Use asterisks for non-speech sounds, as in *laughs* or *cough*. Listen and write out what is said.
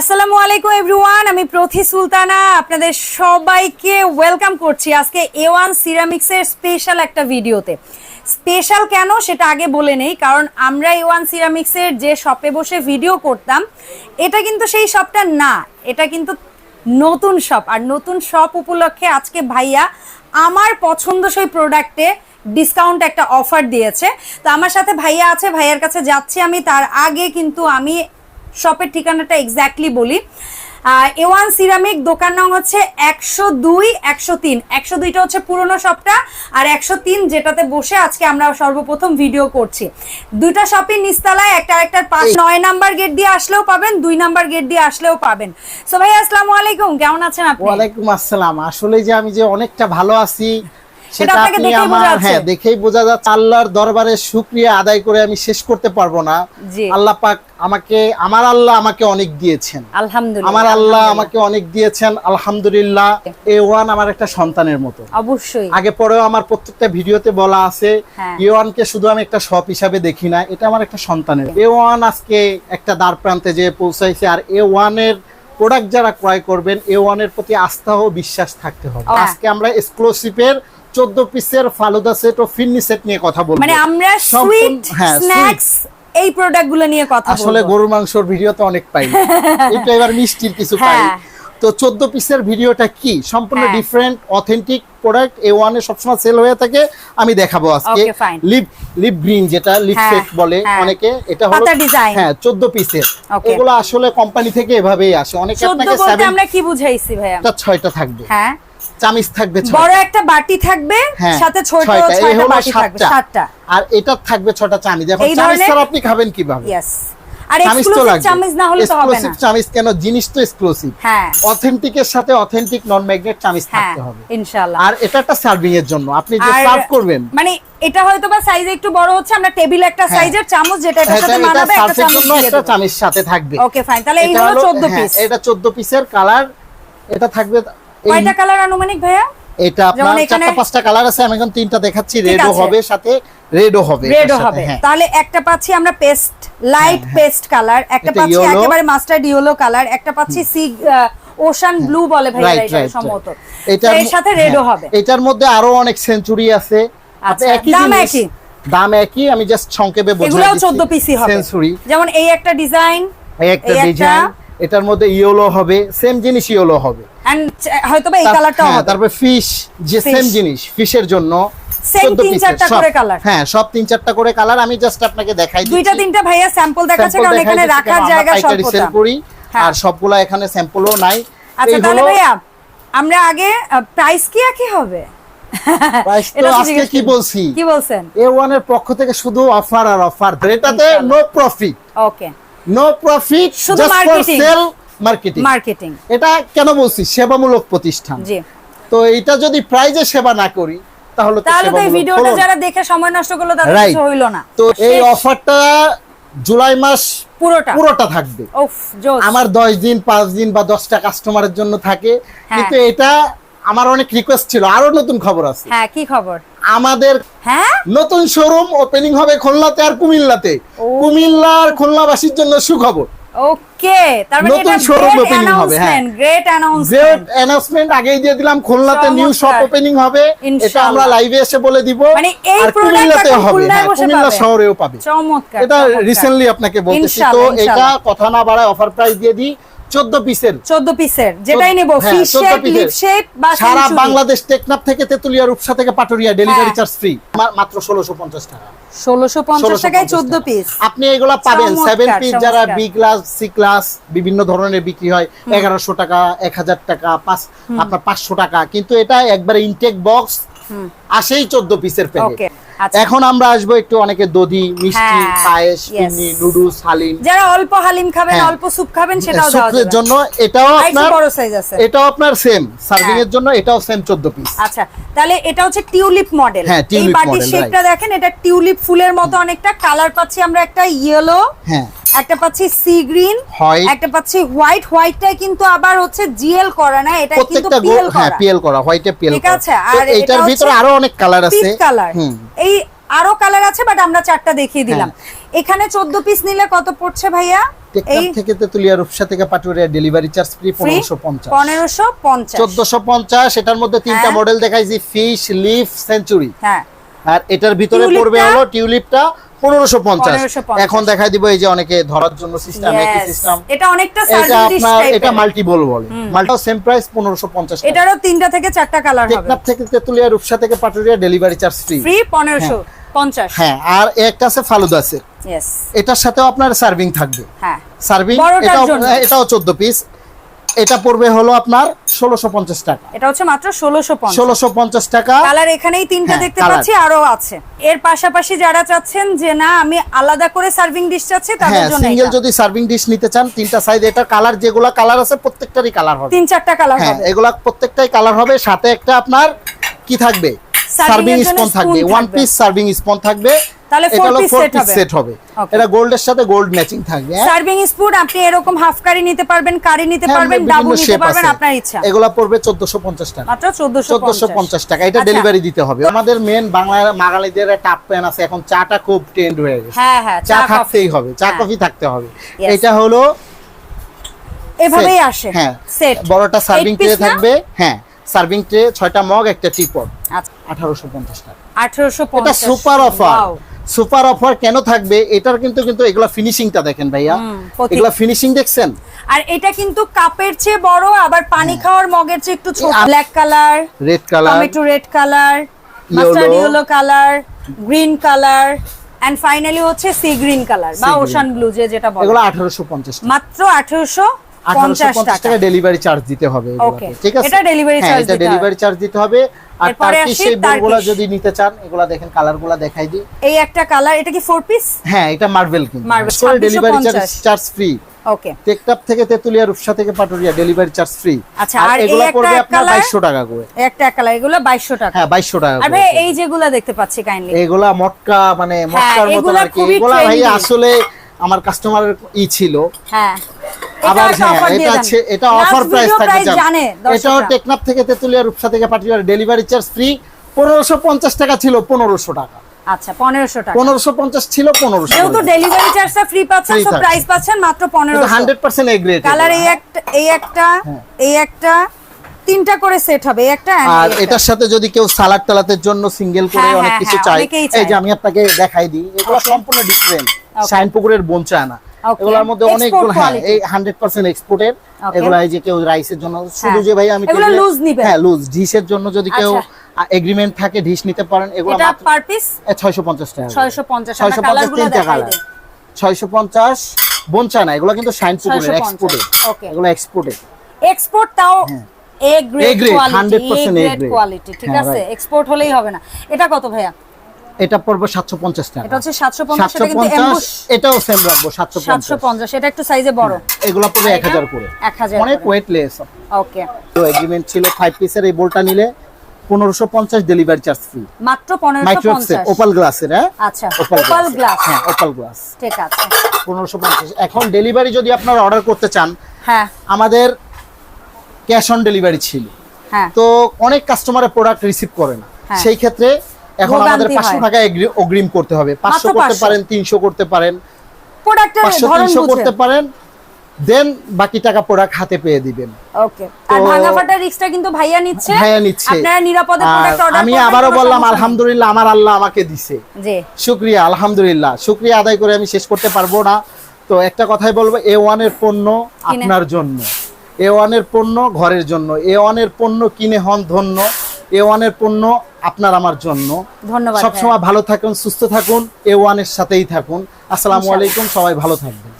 আসসালামু আলাইকুম, এভরিওয়ান। আমি প্রথি সুলতানা। আপনাদের সবাইকে ওয়েলকাম করছি আজকে এ ওয়ান সিরামিক্সের স্পেশাল একটা ভিডিওতে। স্পেশাল কেন সেটা আগে বলে নেই, কারণ আমরা এ ওয়ান সিরামিক্সের যে শপে বসে ভিডিও করতাম, এটা কিন্তু সেই শপটা না, এটা কিন্তু নতুন শপ। আর নতুন শপ উপলক্ষে আজকে ভাইয়া আমার পছন্দসই প্রোডাক্টে ডিসকাউন্ট একটা অফার দিয়েছে। তো আমার সাথে ভাইয়া আছে, ভাইয়ার কাছে যাচ্ছি আমি, তার আগে কিন্তু আমি শপের ঠিকানাটা এক্স্যাক্টলি বলি। এ ওয়ান সিরামিক দোকান নাম হচ্ছে একশো দুই একশো তিন। একশো দুইটা হচ্ছে পুরনো শপটা আর একশো তিন যেটাতে বসে আজকে আমরা সর্বপ্রথম ভিডিও করছি। দুইটা শপের নিস্তালায় একটা একটা পাঁচ নয় নাম্বার গেট দিয়ে আসলেও পাবেন দুই নাম্বার গেট দিয়ে আসলেও পাবেন। সো ভাই আসসালামু আলাইকুম কেমন আছেন আপনি? ওয়ালাইকুম আসসালাম। আসলে যে আমি যে অনেকটা ভালো আছি সেটা আপনি দেখেই বোঝা আমার যাচ্ছে। হ্যাঁ দেখেই বোঝা যাচ্ছে। আল্লাহর দরবারে শুকরিয়া আদায় করে আমি শেষ করতে পারব না। আল্লাহ পাক আমাকে আমার আল্লাহ আমাকে অনেক দিয়েছেন। আলহামদুলিল্লাহ আমার আল্লাহ আমাকে অনেক দিয়েছেন আলহামদুলিল্লাহ। এ ওয়ান আমার একটা সন্তানের মতো। অবশ্যই। আগে পরেও আমার প্রত্যেকটা ভিডিওতে বলা আছে হ্যাঁ। এ ওয়ানকে শুধু আমি একটা শপ হিসাবে দেখি না এটা আমার একটা সন্তানের। এ ওয়ান আজকে একটা দ্বার প্রান্তে যে পৌঁছাইছে আর এ ওয়ানের প্রোডাক্ট যারা ক্রয় করবেন এ ওয়ানের প্রতি আস্থা ও বিশ্বাস থাকতে হবে। হ্যাঁ। আজকে আমরা এক্সক্লুসিভের চোদ্দ পিসের ফালুদা সেট ও ফিন্নি সেট নিয়ে কথা বলব। মানে আমরা সুইট হ্যাঁ, স্ন্যাক্স এই প্রোডাক্টগুলো নিয়ে কথা আসলে গরুর মাংসর ভিডিও তো অনেক পাই *laughs* এটা এবার মিষ্টির কিছু পাই হ্যাঁ। তো চোদ্দ পিসের ভিডিওটা কি সম্পূর্ণ হ্যাঁ। ডিফারেন্ট অথেন্টিক প্রোডাক্ট এ ওয়ানে সবসময় সেল হয়ে থাকে আমি দেখাবো আজকে. লিপ লিপ গ্রিন যেটা লিপ হ্যাঁ, সেট বলে হ্যাঁ। অনেকে এটা হলো। হ্যাঁ চোদ্দ পিসের Okay. এগুলো আসলে কোম্পানি থেকে এভাবেই আসে অনেকে আপনাকে বলতে সেভেন আমরা কি বুঝাইছি ভাইয়া ছয়টা থাকবে হ্যাঁ চামিচ থাকবে বড় একটা বাটি থাকবে হ্যাঁ সাথে ছোট ছয়টা। বাটি থাকবে সাতটা। আর এটা থাকবে ছটা চামিচ। এখন চামিচ ছাড়া আপনি খাবেন কীভাবে? ইয়েস আর এক্সক্লুসিভ চামিচ না হলে তো হবে না। এক্সক্লুসিভ চামিচ কেন? জিনিস তো এক্সক্লুসিভ হ্যাঁ। অথেন্টিকের সাথে অথেন্টিক নন ম্যাগনেট চামিচ হ্যাঁ থাকতে হবে। ইনশাআল্লাহ। আর এটা একটা সার্ভিং এর জন্য। আপনি যে সার্ভ করবেন। মানে এটা হয়তো বা সাইজ একটু বড় হচ্ছে আমরা টেবিল একটা হ্যাঁ। সাইজের চামচ যেটা এটার এটা সাথে মানাবে একটা চামচ জন্য একটা চামিচ সাথে থাকবে। ওকে ফাইন তাহলে এই হলো 14 হ্যাঁ, পিস এটা 14 পিসের কালার এটা থাকবে কয়টা কালার আনুমানিক ভাইয়া? এটা আপনার যেমন চারটা পাঁচটা কালার আছে আমি এখন তিনটা দেখাচ্ছি রেডও হবে সাথে রেডও হবে রেডও হবে। হ্যাঁ। তাহলে একটা পাচ্ছি আমরা পেস্ট লাইট হ্যাঁ, পেস্ট কালার একটা পাচ্ছি একেবারে মাস্টার্ড ইয়েলো কালার একটা পাচ্ছি সি ওশান ব্লু বলে Right, এটা সম্ভবত. এর সাথে হ্যাঁ, রেডও হবে। এটার মধ্যে আরও অনেক সেঞ্চুরি আছে। আচ্ছা, একই দাম একই? দাম একই আমি জাস্ট সংক্ষেপে এগুলোও দিচ্ছি। 14 পিসি হবে। সেঞ্চুরি যেমন এই একটা ডিজাইন এই একটা- ডিজাইন এটার মধ্যে ইয়েলো হবে সেম জিনিস ইয়েলো হবে। এন্ড হয়তো এই তার- হ্যাঁ, হবে। তারপরে ফিশ যে সেম জিনিস ফিশের জন্য Same 14 তিন পিসের চারটা সব। করে colour। হ্যাঁ সব তিন চারটা করে কালার আমি জাস্ট আপনাকে দেখাই দুইটা তিনটা ভাইয়া স্যাম্পল দেখাচ্ছে কারণ এখানে রাখার জায়গা স্বল্পতা। করি হ্যাঁ। আর সবগুলা এখানে স্যাম্পলও নাই। আচ্ছা তাহলে ভাইয়া আমরা আগে প্রাইস কি একই হবে? আজকে কি বলছি? কি বলছেন? এ ওয়ানের পক্ষ থেকে শুধু অফার আর অফার এটাতে no profit okay no profit just for sale marketing marketing এটা কেন বলছি? সেবামূলক প্রতিষ্ঠান। জি। তো এটা যদি প্রাইজে সেবা না করি তাহলে তাহলে তো ভিডিওটা যারা দেখে সময় নষ্ট করল তাদের কিছু হইল না। তো এই অফারটা জুলাই মাস পুরোটা। পুরোটা থাকবে। আমার দশ দিন পাঁচ দিন বা দশটা কাস্টমারের জন্য থাকে। হ্যাঁ। কিন্তু এটা আমার অনেক রিকোয়েস্ট ছিল। আরও নতুন খবর আছে। হ্যাঁ কি খবর? আমাদের হ্যাঁ? নতুন শোরুম ওপেনিং হবে খুলনাতে আর কুমিল্লাতে। কুমিল্লার খুলনাবাসীর জন্য সুখবর। ওকে তার মানে এটা গ্রেট হবে, হ্যাঁ। অ্যানাউন্সমেন্ট গ্রেট অ্যানাউন্সমেন্ট আগেই দিয়ে দিলাম খুলনাতে নিউ শপ ওপেনিং হবে। এটা আমরা লাইভে এসে বলে দিব। মানে আর কুমিল্লাতে হবে হ্যাঁ, কুমিল্লা শহরেও পাবে। চমৎকার এটা রিসেন্টলি আপনাকে বলতেছি। তো এটা কথা না বাড়ায় অফার প্রাইস দিয়ে দিই। 14 পিসের 14 পিসের যেটাই নেব হ্যাঁ, ফিশ শেপ লিপ শেপ বা সারা বাংলাদেশ টেকনাফ থেকে তেতুলিয়া রূপসা থেকে পাটুরিয়া ডেলিভারি হ্যাঁ। চার্জ ফ্রি মাত্র 1650 টাকা। 1650 টাকায় 14 পিস আপনি এগুলা পাবেন। পিস যারা বি ক্লাস সি ক্লাস বিভিন্ন ধরনের বিক্রি হয় এগারোশো টাকা এক হাজার টাকা পাঁচ আপনার পাঁচশো টাকা। কিন্তু এটা একবারে ইনটেক বক্স আসেই চোদ্দ পিসের প্যাকেট এখন আমরা আসব একটু অনেকে দধি মিষ্টি হ্যাঁ, পায়েস চিনি নুডলস হালিম। যারা অল্প হালিম খাবেন হ্যাঁ। অল্প স্যুপ খাবেন সেটাও দেওয়া সুপের যাবে। জন্য এটাও আপনার বড় সাইজ আছে। এটাও আপনার সেম সার্ভিং হ্যাঁ। এর জন্য এটাও সেম চোদ্দ পিস আচ্ছা তাহলে এটা হচ্ছে টিউলিপ মডেল হ্যাঁ, এই বাটির শেপটা দেখেন এটা টিউলিপ ফুলের মতো অনেকটা কালার পাচ্ছি আমরা একটা ইয়েলো হ্যাঁ। একটা পাচ্ছি সি গ্রিন। একটা পাচ্ছি হোয়াইট হোয়াইটটাই কিন্তু আবার হচ্ছে জিএল করা না এটা কিন্তু পিএল গো- হ্যাঁ পিএল করা হোয়াইটে পিএল ঠিক আছে, আর এটার ভিতরে আরও অনেক কালার আছে। কালার হুম। এই আরও কালার আছে বাট আমরা চারটা দেখিয়ে দিলাম। এখানে চোদ্দ পিস নিলে কত পড়ছে ভাইয়া? টেকনাফ থেকে তেতুলিয়া রূপসা থেকে পাটুরিয়া ডেলিভারি চার্জ ফ্রি এটার মধ্যে তিনটা হ্যাঁ। মডেল দেখাইছি ফিশ লিফ সেঞ্চুরি হ্যাঁ। আর এটার ভিতরে পড়বে হলো টিউলিপটা পনেরোশো পঞ্চাশ। এখন দেখাই দিব এই যে অনেকে ধরার জন্য সিস্টেম একই সিস্টেম এটা অনেকটা এটা আপনার এটা মাল্টি বল বলে মাল্টাও সেম প্রাইস পনেরোশো পঞ্চাশ এটারও তিনটা থেকে চারটা কালার টেকনাফ থেকে তেতুলিয়া রূপসা থেকে Paturia delivery charge free free পনেরোশো পঞ্চাশ। হ্যাঁ আর একটা আছে ফালুদা আছে এটার সাথেও আপনার সার্ভিং থাকবে। হ্যাঁ। সার্ভিং এটাও এটাও চোদ্দ পিস এটা পড়বে হলো আপনার ষোলোশো পঞ্চাশ টাকা। এটা হচ্ছে মাত্র ষোলোশো পঞ্চাশ। ষোলোশো পঞ্চাশ টাকা। কালার এখানেই তিনটা হ্যাঁ, দেখতে পাচ্ছি আরও আছে। এর পাশাপাশি যারা চাচ্ছেন যে না আমি আলাদা করে সার্ভিং ডিশ চাচ্ছি তাদের হ্যাঁ জন্য সিঙ্গেল যদি সার্ভিং ডিশ নিতে চান তিনটা সাইজ এটা কালার যেগুলা কালার আছে প্রত্যেকটারই কালার হবে। তিন চারটা কালার হ্যাঁ হবে। এগুলা প্রত্যেকটাই কালার হবে সাথে একটা আপনার কি থাকবে? সার্ভিং স্পন থাকবে ওয়ান। পিস সার্ভিং স্পন থাকবে। তাহলে এটা four হলো piece ফোর set পিস হবে। সেট হবে। এটা গোল্ডের সাথে গোল্ড ম্যাচিং থাকবে। হ্যাঁ? সার্ভিং স্পুন আপনি এরকম হাফ কারি নিতে পারবেন কারি নিতে হ্যাঁ, পারবেন ডাবু নিতে পারবেন আপনার ইচ্ছা। এগুলা পড়বে চোদ্দশো পঞ্চাশ টাকা। মাত্র চোদ্দশো চোদ্দশো পঞ্চাশ টাকা। এটা আচ্ছা। ডেলিভারি দিতে হবে। আমাদের মেন বাংলা বাঙালিদের একটা প্যান আছে। এখন চাটা খুব ট্রেন্ড হয়ে গেছে। হ্যাঁ হ্যাঁ চা হবে। চা হ্যাঁ। কফি থাকতে হবে। এটা হলো এভাবেই আসে। হ্যাঁ। সেট বড়টা সার্ভিং ট্রে থাকবে। হ্যাঁ। সার্ভিং ট্রে ছয়টা মগ একটা টিপট আচ্ছা। আঠারোশো পঞ্চাশ টাকা। আঠারোশো সুপার অফার সুপার অফার কেন থাকবে? এটার কিন্তু কিন্তু এগুলা ফিনিশিংটা দেখেন ভাইয়া। এগুলা ফিনিশিং দেখছেন? আর এটা কিন্তু কাপের চেয়ে বড় আবার পানি। খাওয়ার মগের চেয়ে একটু ছোট। Black colour red colour tomato red colour mustard yellow colour green colour and finally হচ্ছে সি গ্রিন কালার বা ওশান ব্লু যে যেটা বলে। এগুলো আঠারোশো পঞ্চাশ মাত্র আঠারোশো টাকা। ডেলিভারি চার্জ দিতে হবে ঠিক আছে? এটা এটা ডেলিভারি চার্জ দিতে হবে। আর টার্কিশ বোলগুলা যদি নিতে চান এগুলা দেখেন কালারগুলা দেখাই দিই। এই একটা কালার এটা কি ফোর পিস হ্যাঁ এটা মার্বেল কিন্তু। Delivery 2650 charge free okay Teknaf থেকে তেতুলিয়া রূপসা থেকে পাটুরিয়া ডেলিভারি চার্জ ফ্রি আচ্ছা, আর পড়বে আপনার টাকা করে। একটা কালার এগুলো টাকা। হ্যাঁ টাকা আর করে ভাই এই যেগুলা দেখতে পাচ্ছি কাইন্ডলি এগুলা মটকা মানে মটকার হ্যাঁ, আর কি। এগুলা ভাই আসলে আমার কাস্টমারের ই ছিল। হ্যাঁ। আবার হ্যাঁ এটা আছে এটা অফার প্রাইস থাকবে এটাও টেকনাফ থেকে তেতুলিয়া রূপসা থেকে পাঠিয়ে ডেলিভারি চার্জ ফ্রি পনেরোশো পঞ্চাশ টাকা ছিল পনেরোশো টাকা। আচ্ছা পনেরোশো টাকা। পনেরোশো পঞ্চাশ ছিল পনেরোশো যেহেতু ডেলিভারি চার্জটা ফ্রি পাচ্ছেন Free প্রাইস পাচ্ছেন। মাত্র কালার এই একটা এই একটা হ্যাঁ। এই একটা তিনটা করে সেট হবে একটা আর এটার সাথে যদি কেউ সালাদ টালাতের জন্য সিঙ্গেল করে হ্যাঁ, অনেক হ্যাঁ, কিছু হ্যাঁ, চাই এই যে আমি আপনাকে দেখাই দিই এগুলো সম্পূর্ণ ডিফারেন্ট Okay. শাইন পুকুরের না Okay. এগুলোর মধ্যে অনেকগুলো হ্যাঁ এই হান্ড্রেড পার্সেন্ট এক্সপোর্টের Okay. এগুলো এই যে কেউ রাইসের জন্য শুধু হ্যাঁ। যে ভাই আমি এগুলো loose নিবেন। হ্যাঁ লুজ ডিশের জন্য যদি কেউ আচ্ছা। এগ্রিমেন্ট থাকে ডিশ নিতে পারেন এগুলো এটা পার পিস ছয়শো পঞ্চাশ টাকা ছয়শো পঞ্চাশ ছয়শো আমরা পঞ্চাশ কালারগুলো তিনটা দেখাই কালার দিই। ছয়শো পঞ্চাশ বোনচা না এগুলো কিন্তু শাইন পুকুরের 650 Okay. এগুলো এক্সপোর্টের এক্সপোর্ট তাও A grade quality A grade quality ঠিক হ্যাঁ, আছে? এক্সপোর্ট হলেই হবে না। এটা কত ভাইয়া? এটা পড়বে সাতশো পঞ্চাশ টাকা। এটা হচ্ছে কিন্তু এমবুশ। এটাও সেম রাখব সাতশো পঞ্চাশ। এটা একটু সাইজে বড়। এগুলো পড়বে এক হাজার করে। এক হাজার অনেক ওয়েট লেস ওকে এগ্রিমেন্ট ছিল পিসের এই বোলটা নিলে পনেরোশো পঞ্চাশ ডেলিভারি চার্জ ফ্রি মাত্র পনেরোশো মাইক্রোক্সের পঞ্চাশ ওপাল গ্লাসের হ্যাঁ? আচ্ছা ওপাল ওপাল গ্লাস হ্যাঁ ওপাল গ্লাস ঠিক আছে। এখন ডেলিভারি যদি আপনারা অর্ডার করতে চান হ্যাঁ। আমাদের ক্যাশ অন ডেলিভারি ছিল। হ্যাঁ। তো অনেক কাস্টমারের প্রোডাক্ট রিসিভ করে না। হ্যাঁ। সেই ক্ষেত্রে এখন আমাদের পাঁচশো হয়। টাকা অগ্রিম করতে হবে। পাঁচশো করতে পারেন তিনশো করতে পারেন। প্রোডাক্টের ধরন করতে পারেন। দেন বাকি টাকা প্রোডাক্ট হাতে পেয়ে দিবেন। ওকে আর ভাঙা ফাটার রিস্কটা কিন্তু ভাইয়া নিচ্ছে। ভাইয়া নিচ্ছে। আপনারা নিরাপদে প্রোডাক্ট অর্ডার আমি আবারও বললাম আলহামদুলিল্লাহ আমার আল্লাহ আমাকে দিছে। জি। শুক্রিয়া আলহামদুলিল্লাহ। শুক্রিয়া আদায় করে আমি শেষ করতে পারব না। তো একটা কথাই বলব এ ওয়ানের পণ্য আপনার জন্য। এ ওয়ানের পণ্য ঘরের জন্য। এ ওয়ানের পণ্য কিনে হন ধন্য। এ ওয়ানের পণ্য আপনার আমার জন্য। ধন্যবাদ সবসময় ভালো থাকুন সুস্থ থাকুন এ ওয়ানের সাথেই থাকুন। আসসালামু আলাইকুম সবাই ভালো থাকবেন।